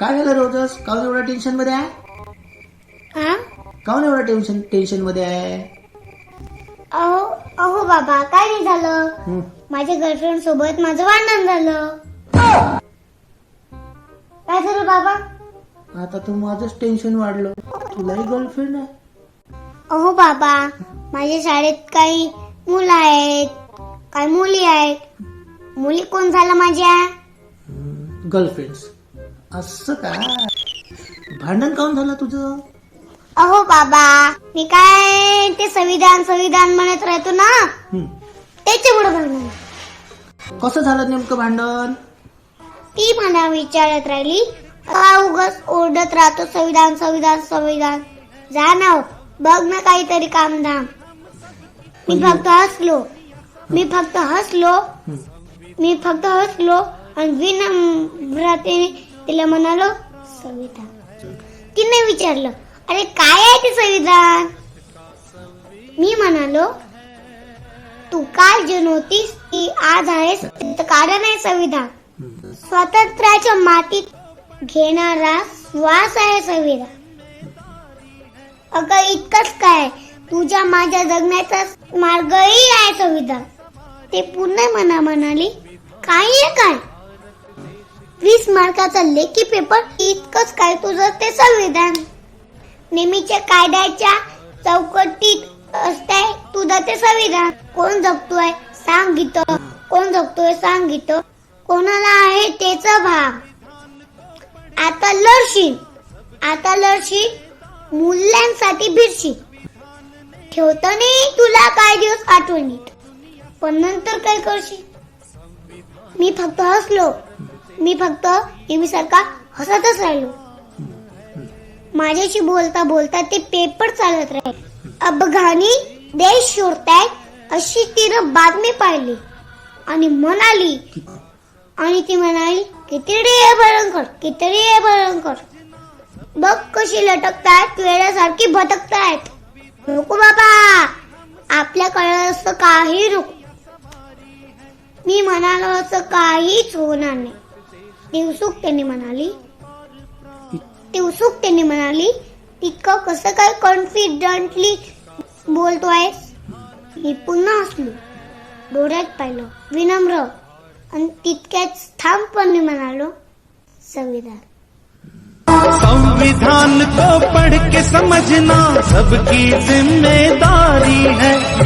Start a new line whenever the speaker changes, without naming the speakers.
काय झालं रोजस? काऊन एवढा टेन्शनमध्ये आहे?
हा?
काऊन एवढा टेन्शन टेन्शनमध्ये आहे?
अहो अहो बाबा काय नाही झालं?
हं.
माझ्या गर्लफ्रेंड सोबत माझं भांडण झालं. काय झालं बाबा?
आता तर माझंच टेन्शन वाढलं. तुलाही गर्लफ्रेंड आहे.
अहो बाबा माझ्या शाळेत काही मुलं आहेत काही मुली आहेत. मुली कोण झालं माझ्या?
गर्लफ्रेंड्स असं का? भांडण काऊन झालं तुझं?
अहो बाबा मी काय ते संविधान संविधान म्हणत राहतो ना
हं.
त्याच्यामुळे भांडण.
कसं झालं नेमकं भांडण?
ती मला विचारत राहिली का उगच ओरडत राहतो संविधान संविधान संविधान. जा ना हो, बघ ना काहीतरी कामधाम. मी फक्त हसलो. मी फक्त हसलो.
हं.
मी फक्त हसलो आणि विनम्रतेने तिला म्हणालो संविधान तिने विचारलं अरे काय आहे ते संविधान मी म्हणालो तू काल जन होतीस ती आज आहेस कारण आहे संविधान स्वातंत्र्याच्या मातीत घेणारा श्वास आहे संविधान अगं इतकंच काय तुझ्या माझ्या जगण्याचा मार्गही आहे संविधान ते पुन्हा मना म्हणाली काही आहे काय? वीस मार्काचा लेखी पेपर इतकंच काय तुझं ते संविधान? नेहमीच्या कायद्याच्या चौकटीत असते तुझं ते संविधान. कोण जगतोय? सांग गीत कोण जगतोय? सांग गीत कोणाला आहे तेच भाग? आता लढशील. आता लढशील. मुलांसाठी भिरशी ठेवतो नाही तुला काय दिवस आठवणीत? पण नंतर काय करशील? मी फक्त हसलो. मी फक्त नेहमीसारखा हसतच राहिलो. माझ्याशी बोलता बोलता ते पेपर चालत राहिले. अफगाणी देश शोधतायत अशी तिनं बातमी पाहिली. आणि म्हणाली आणि ती म्हणाली कितीडी आहे भयंकर कितीडी आहे भयंकर. बघ कशी लटकतायत वेळासारखी भटकतायत. नको बाबा आपल्याकडे असं काही नको. मी म्हणालो असं काहीच होणार नाही. ती उत्सुकतेने म्हणाली. ती उत्सुकतेने म्हणाली तितकं कसं काय कॉन्फिडंटली बोलतोय? मी पुन्हा हसलो. डोळ्यात पाहिलं विनम्र आणि तितक्याच ठामपणे म्हणालो संविधान.
संविधान को पढ़ के समझना सबकी ज़िम्मेदारी है।